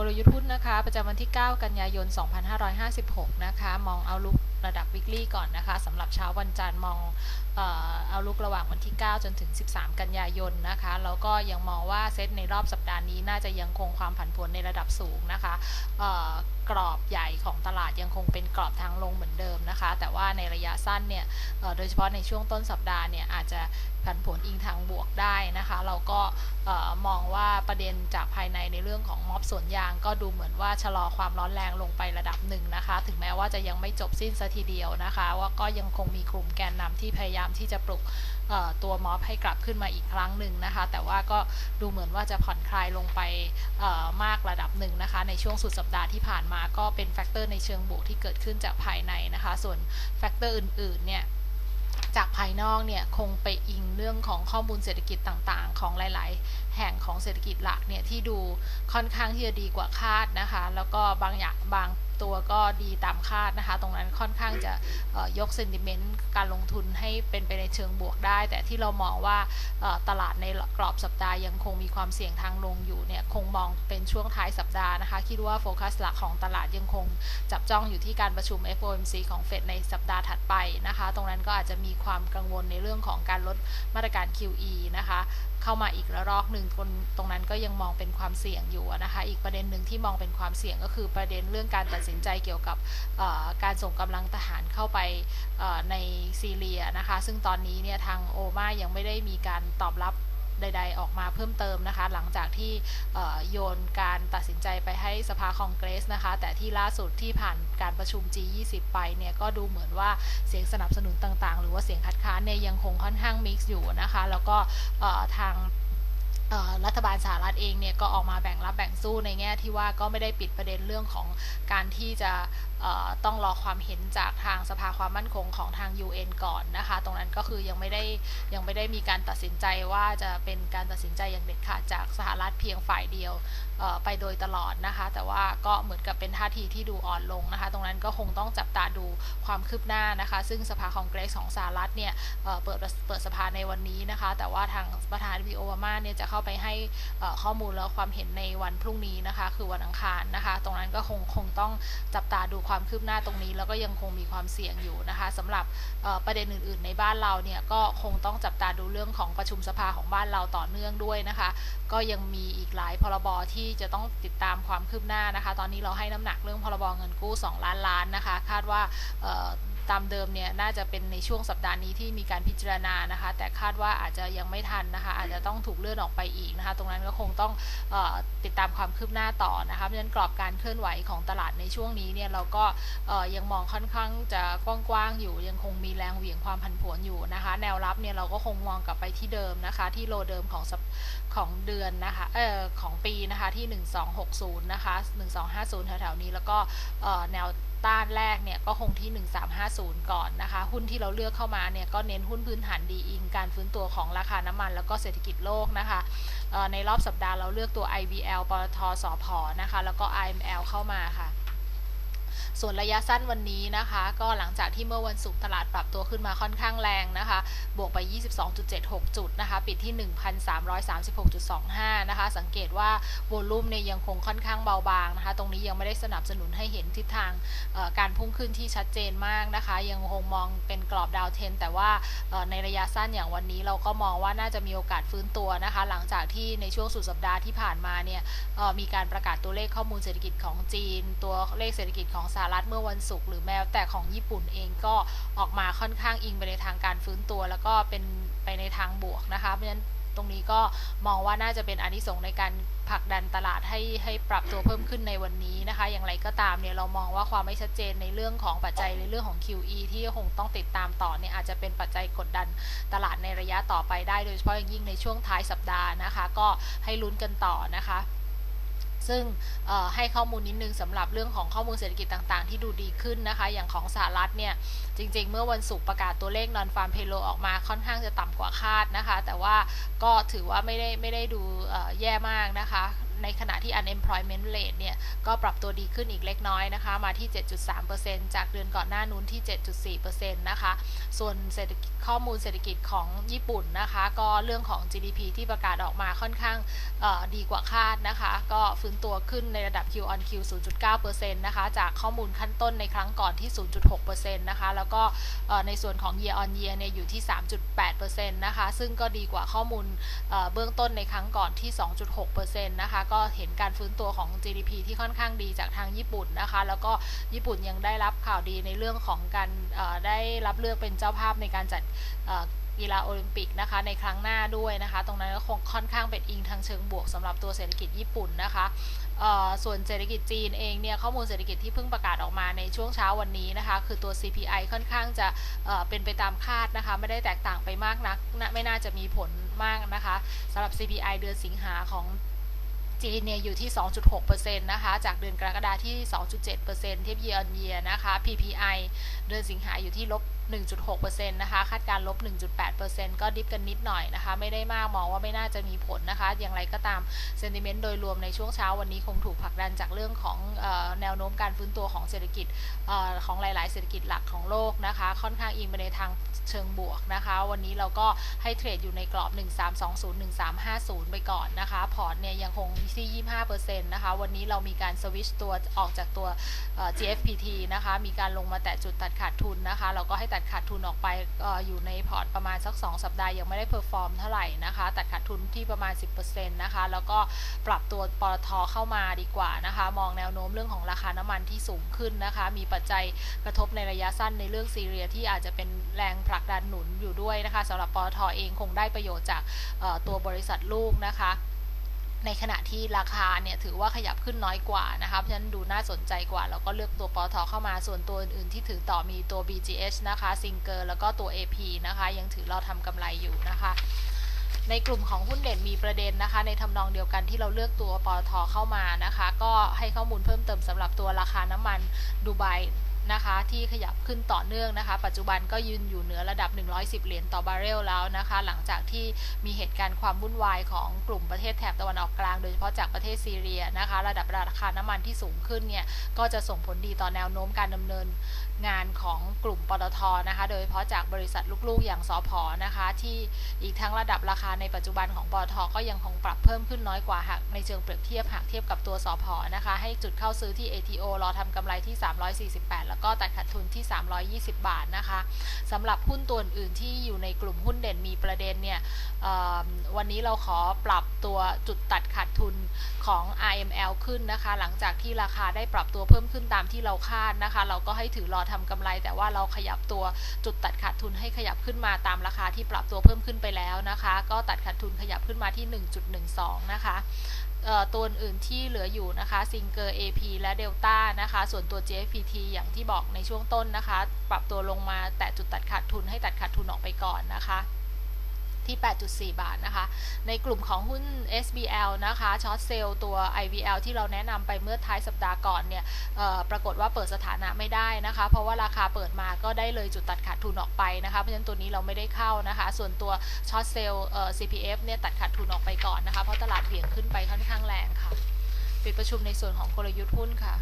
กลยุทธ์หุ้นนะคะ ประจำวันที่ 9 กันยายน 2556 นะคะ มองเอาลุก ระดับวิกฤตก่อนนะคะสำหรับเช้าวันจันทร์มองเอาลุกระหว่างวันที่ 9 จนถึง 13 กันยายนนะคะแล้วก็ยังมองว่าเซตในรอบสัปดาห์นี้น่าจะยังคงความผันผวนในระดับสูงนะคะกรอบใหญ่ของตลาดยังคงเป็นกรอบทางลงเหมือนเดิมนะคะ แต่ว่าในระยะสั้นเนี่ยโดยเฉพาะในช่วงต้นสัปดาห์เนี่ยอาจจะผันผวนอิงทางบวกได้นะคะ เราก็มองว่าประเด็นจากภายในในเรื่องของม็อบสวนยาง ก็ดูเหมือนว่าชะลอความร้อนแรงลงไประดับหนึ่งนะคะ ถึงแม้ว่าจะยังไม่จบสิ้นทีเดียวนะคะ ว่าก็ยังคงมีกลุ่มแกนนำที่พยายามที่จะปลุกตัวม็อบให้กลับขึ้นมาอีกครั้งหนึ่งนะคะ แต่ว่าก็ดูเหมือนว่าจะผ่อนคลายลงไปมากระดับหนึ่งนะคะ ในช่วงสุดสัปดาห์ที่ผ่านมาก็เป็นแฟกเตอร์ในเชิงบวกที่เกิดขึ้นจากภายในนะคะ ส่วนแฟกเตอร์อื่นๆเนี่ยจากภายนอกเนี่ยคงไปอิงเรื่องของข้อมูลเศรษฐกิจต่างๆ ของหลายๆ แห่งของเศรษฐกิจหลักเนี่ยที่ดูค่อนข้างที่จะดีกว่าคาดนะคะ แล้วก็บางอย่างบาง ตัวก็ดีตามคาดนะคะ ตรงนั้นค่อนข้างจะยกเซนติเมนต์การลงทุนให้เป็นไปในเชิงบวกได้ แต่ที่เรามองว่าตลาดในกรอบสัปดาห์ยังคงมีความเสี่ยงทางลงอยู่เนี่ยคงมองเป็นช่วงท้ายสัปดาห์นะคะ คิดว่าโฟกัสหลักของตลาดยังคงจับจ้องอยู่ที่การประชุม FOMC ของเฟดในสัปดาห์ถัดไปนะคะ ตรงนั้นก็อาจจะมีความกังวลในเรื่องของการลดมาตรการ QE นะคะเข้ามาอีกระลอกหนึ่งตรงนั้นก็ยังมองเป็นความเสี่ยงอยู่นะคะ อีกประเด็นหนึ่งที่มองเป็นความเสี่ยงก็คือประเด็นเรื่องการตัดสินใจเกี่ยวกับการส่งกำลังทหารเข้าไปในซีเรียนะคะ ซึ่งตอนนี้เนี่ยทางโอมายังไม่ได้มีการตอบรับใด ๆ ออกมาเพิ่มเติมนะคะ หลังจากที่โยนการตัดสินใจไปให้สภาคองเกรสนะคะ แต่ที่ล่าสุดที่ผ่านการประชุม G20 ไปเนี่ย ก็ดูเหมือนว่าเสียงสนับสนุนต่างๆ หรือว่าเสียงคัดค้านเนี่ยยังคงค่อนข้างมิกซ์อยู่นะคะ แล้วก็ทาง รัฐบาลสหรัฐเองเนี่ยก็ออกมาแบ่งรับแบ่งสู้ในแง่ที่ว่าก็ไม่ได้ปิดประเด็นเรื่องของการที่จะ ต้องรอความเห็นจากทางสภาความมั่นคงของทาง UN ก่อนนะคะ ตรงนั้นก็คือยังไม่ได้ยังไม่ได้มีการตัดสินใจว่าจะเป็นการตัดสินใจอย่างเด็ดขาดจากสหรัฐเพียงฝ่ายเดียวไปโดยตลอดนะคะ แต่ว่าก็เหมือนกับเป็นท่าทีที่ดูอ่อนลงนะคะ ตรงนั้นก็คงต้องจับตาดูความคืบหน้านะคะ ซึ่งสภาคองเกรสของสหรัฐเนี่ยเปิดเปิดสภาในวันนี้นะคะ แต่ว่าทางประธานาธิบดีโอบามาเนี่ยจะเข้าไปให้ข้อมูลแล้วความเห็นในวันพรุ่งนี้นะคะ คือวันอังคารนะคะ ตรงนั้นก็คงคงต้องจับตาดูความคืบหน้าตรงนี้ แล้วก็ยังคงมีความเสี่ยงอยู่นะคะสำหรับประเด็นอื่น ๆ ในบ้านเราเนี่ยก็คงต้องจับตาดูเรื่องของประชุมสภาของบ้านเราต่อเนื่องด้วยนะคะ ก็ยังมีอีกหลายพรบที่จะต้องติดตามความคืบหน้านะคะ ตอนนี้เราให้น้ำหนักเรื่องพรบเงินกู้ 2 ล้านล้านนะคะ คาดว่า ตามเดิมเนี่ยน่าจะเป็นในช่วงสัปดาห์นี้ที่มีการพิจารณานะคะ แต่คาดว่าอาจจะยังไม่ทันนะคะ อาจจะต้องถูกเลื่อนออกไปอีกนะคะ ตรงนั้นก็คงต้องอติดตามความคืบหน้าต่อนะคะเพราะฉะนั้นกรอบการเคลื่อนไหวของตลาดในช่วงนี้เนี่ยเราก็ยังมองค่อนข้างจะกว้างๆอยู่ ยังคงมีแรงเหวี่ยงความผันผวนอยู่นะคะ แนวรับเนี่ยเราก็คงมองกลับไปที่เดิมนะคะ ที่โลเดิมของของเดือนนะคะเออของปีนะคะที่ 1260นะคะ1250แถวๆนี้แล้วก็แนว ต้านแรกเนี่ยก็คงที่ 1350 ก่อนนะคะ หุ้นที่เราเลือกเข้ามาเนี่ยก็เน้นหุ้นพื้นฐานดีอิง การฟื้นตัวของราคาน้ำมัน แล้วก็เศรษฐกิจโลกนะคะในรอบสัปดาห์เราเลือกตัว IBL ปตทสพนะคะ แล้วก็ IML เข้ามาค่ะ ส่วนระยะสั้นวันนี้นะคะ ก็หลังจากที่เมื่อวันศุกร์ตลาดปรับตัวขึ้นมาค่อนข้างแรงนะคะ บวกไป 22.76 จุดนะคะ ปิดที่ 1,336.25 นะคะ สังเกตว่าโวลุ่มเนี่ยยังคงค่อนข้างเบาบางนะคะ ตรงนี้ยังไม่ได้สนับสนุนให้เห็นทิศทางการพุ่งขึ้นที่ชัดเจนมากนะคะ ยังคงมองเป็นกรอบดาวเทน แต่ว่าในระยะสั้นอย่างวันนี้เราก็มองว่าน่าจะมีโอกาสฟื้นตัวนะคะ หลังจากที่ในช่วงสุดสัปดาห์ที่ผ่านมาเนี่ยมีการประกาศตัวเลขข้อมูลเศรษฐกิจของจีน ตัวเลขเศรษฐกิจของสหรัฐเมื่อวันศุกร์หรือแม้แต่ของญี่ปุ่นเองก็ออกมาค่อนข้างอิงไปในทางการฟื้นตัว แล้วก็เป็นไปในทางบวกนะคะ เพราะฉะนั้นตรงนี้ก็มองว่าน่าจะเป็นอนิสงส์ในการผลักดันตลาดให้ให้ปรับตัวเพิ่มขึ้นในวันนี้นะคะ อย่างไรก็ตามเนี่ยเรามองว่าความไม่ชัดเจนในเรื่องของปัจจัยในเรื่องของ QE ที่คงต้องติดตามต่อเนี่ยอาจจะเป็นปัจจัยกดดันตลาดในระยะต่อไปได้ โดยเฉพาะอย่างยิ่งในช่วงท้ายสัปดาห์นะคะ ก็ให้ลุ้นกันต่อนะคะ ซึ่งให้ข้อมูลนิดนึงสำหรับเรื่องของข้อมูลเศรษฐกิจต่างๆ ที่ดูดีขึ้นนะคะ อย่างของสหรัฐเนี่ย จริงๆ เมื่อวันศุกร์ประกาศตัวเลขนอนฟาร์มเพโลออกมาค่อนข้างจะต่ำกว่าคาดนะคะ แต่ว่าก็ถือว่าไม่ได้ไม่ได้ดูแย่มากนะคะ ในขณะที่ unemployment rate เนี่ย ก็ปรับตัวดีขึ้นอีกเล็กน้อยนะคะ มาที่ 7.3%จากเดือนก่อนหน้านู้นที่ 7.4%นะคะ ส่วนเศรษฐกิจข้อมูลเศรษฐกิจของญี่ปุ่นนะคะ ก็เรื่องของ GDP ที่ประกาศออกมาค่อนข้างดีกว่าคาดนะคะ ก็ฟื้นตัวขึ้นในระดับ Q on Q 0.9%นะคะ จากข้อมูลขั้นต้นในครั้งก่อนที่ 0.6%นะคะ แล้วก็ในส่วนของ year on year เนี่ยอยู่ที่ 3.8%นะคะ ซึ่งก็ดีกว่าข้อมูลเอ่อเบื้องต้นในครั้งก่อนที่ 2.6%นะคะก็เห็นการฟื้นตัวของ GDP ที่ค่อนข้างดีจากทางญี่ปุ่นนะคะ แล้วก็ญี่ปุ่นยังได้รับข่าวดีในเรื่องของการได้รับเลือกเป็นเจ้าภาพในการจัดกีฬาโอลิมปิกนะคะในครั้งหน้าด้วยนะคะ ตรงนั้นก็คงค่อนข้างเป็นอิงทางเชิงบวกสำหรับตัวเศรษฐกิจญี่ปุ่นนะคะส่วนเศรษฐกิจจีนเองเนี่ยข้อมูลเศรษฐกิจที่เพิ่งประกาศออกมาในช่วงเช้าวันนี้นะคะ คือตัว CPI ค่อนข้างจะเเป็นไปตามคาดนะคะ ไม่ได้แตกต่างไปมากนัก ไม่น่าจะมีผลมากนะคะสำหรับ CPI เดือนสิงหาของ จีนเนี่ยอยู่ที่ 2.6%นะคะ จากเดือนกรกฎาที่ 2.7%เทียบเยียร์เยียนะคะ PPI เดือนสิงหาอยู่ที่ลบ 1.6%นะคะคาดการลบ 1.8%ก็ดิฟกันนิดหน่อยนะคะไม่ได้มากมองว่าไม่น่าจะมีผลนะคะ อย่างไรก็ตามเซนติเมนต์โดยรวมในช่วงเช้าวันนี้คงถูกผลักดันจากเรื่องของออแนวโน้มการฟื้นตัวของเศรษฐกิจออของหลาย ๆ เศรษฐกิจหลักของโลกนะคะ ค่อนข้างอิงไปในทางเชิงบวกนะคะ วันนี้เราก็ให้เทรดอยู่ในกรอบ 1320-1350 ไปก่อนนะคะ พอร์ตเนี่ยยังคงที่ 25%นะคะ วันนี้เรามีการสวิชตัวออกจากตัว GFPT นะคะ มีการลงมาแตะจุดตัดขาดทุนนะคะ เราก็ให้ตัดดขาดทุนออกไปออยู่ในพอร์ตประมาณสัก 2 สัปดาห์ยังไม่ได้เพอร์ฟอร์มเท่าไหร่นะคะ ตัดขาดทุนที่ประมาณ 10%นะคะ แล้วก็ปรับตัวปตทเข้ามาดีกว่านะคะ มองแนวโน้มเรื่องของราคาน้ำมันที่สูงขึ้นนะคะ มีปัจจัยกระทบในระยะสั้นในเรื่องซีเรียที่อาจจะเป็นแรงผลักดันหนุนอยู่ด้วยนะคะสำหรับปตทเองคงได้ประโยชน์จากตัวบริษัทลูกนะคะ ในขณะที่ราคาเนี่ยถือว่าขยับขึ้นน้อยกว่านะคะเพราะฉะนั้นดูน่าสนใจกว่า แล้วก็เลือกตัวปตทเข้ามาส่วนตัวอื่นๆ ที่ถือต่อมีตัว BGH นะคะซิงเกอร์แล้วก็ตัว AP นะคะ ยังถือเราทำกำไรอยู่นะคะในกลุ่มของหุ้นเด่นมีประเด็นนะคะ ในทำนองเดียวกันที่เราเลือกตัวปตทเข้ามานะคะ ก็ให้ข้อมูลเพิ่มเติมสำหรับตัวราคาน้ำมันดูไบ นะคะที่ขยับขึ้นต่อเนื่องนะคะ ปัจจุบันก็ยืนอยู่เหนือระดับ 110 เหรียญต่อบาร์เรลแล้วนะคะ หลังจากที่มีเหตุการณ์ความวุ่นวายของกลุ่มประเทศแถบตะวันออกกลาง โดยเฉพาะจากประเทศซีเรียนะคะ ระดับราคาน้ำมันที่สูงขึ้นเนี่ยก็จะส่งผลดีต่อแนวโน้มการดำเนินงานของกลุ่มปตทนะคะ โดยเฉพาะจากบริษัทลูกๆ อย่างสอพอนะคะ ที่อีกทั้งระดับราคาในปัจจุบันของปตทก็ยังคงปรับเพิ่มขึ้นน้อยกว่าหากในเชิงเปรียบเทียบหากเทียบกับตัวสอพอนะคะ ให้จุดเข้าซื้อที่ ATO รอทำกำไรที่ 348 แล้วก็ตัดขาดทุนที่ 320 บาทนะคะสำหรับหุ้นตัวอื่นที่อยู่ในกลุ่มหุ้นเด่นมีประเด็นเนี่ยวันนี้เราขอปรับตัวจุดตัดขาดทุนของ RML ขึ้นนะคะ หลังจากที่ราคาได้ปรับตัวเพิ่มขึ้นตามที่เราคาดนะคะ เราก็ให้ถือรอทำกำไร แต่ว่าเราขยับตัวจุดตัดขาดทุนให้ขยับขึ้นมาตามราคาที่ปรับตัวเพิ่มขึ้นไปแล้วนะคะ ก็ตัดขาดทุนขยับขึ้นมาที่ 1.12 นะคะตัวอื่นที่เหลืออยู่นะคะซิงเกอร์ AP และเดลต้านะคะ ส่วนตัว JFPT อย่างที่บอกในช่วงต้นนะคะ ปรับตัวลงมาแต่จุดตัดขาดทุนให้ตัดขาดทุนออกไปก่อนนะคะ ที่ 8.4 บาทนะคะ ในกลุ่มของหุ้น SBL นะคะช็อตเซลล์ตัว IVL ที่เราแนะนำไปเมื่อท้ายสัปดาห์ก่อนเนี่ยปรากฏว่าเปิดสถานะไม่ได้นะคะ เพราะว่าราคาเปิดมาก็ได้เลยจุดตัดขาดทุนออกไปนะคะเพราะฉะนั้นตัวนี้เราไม่ได้เข้านะคะ ส่วนตัวช็อตเซลล์ CPF เนี่ยตัดขาดทุนออกไปก่อนนะคะ เพราะตลาดเหวี่ยงขึ้นไปค่อนข้างแรงค่ะ ปิดประชุมในส่วนของกลยุทธ์หุ้นค่ะ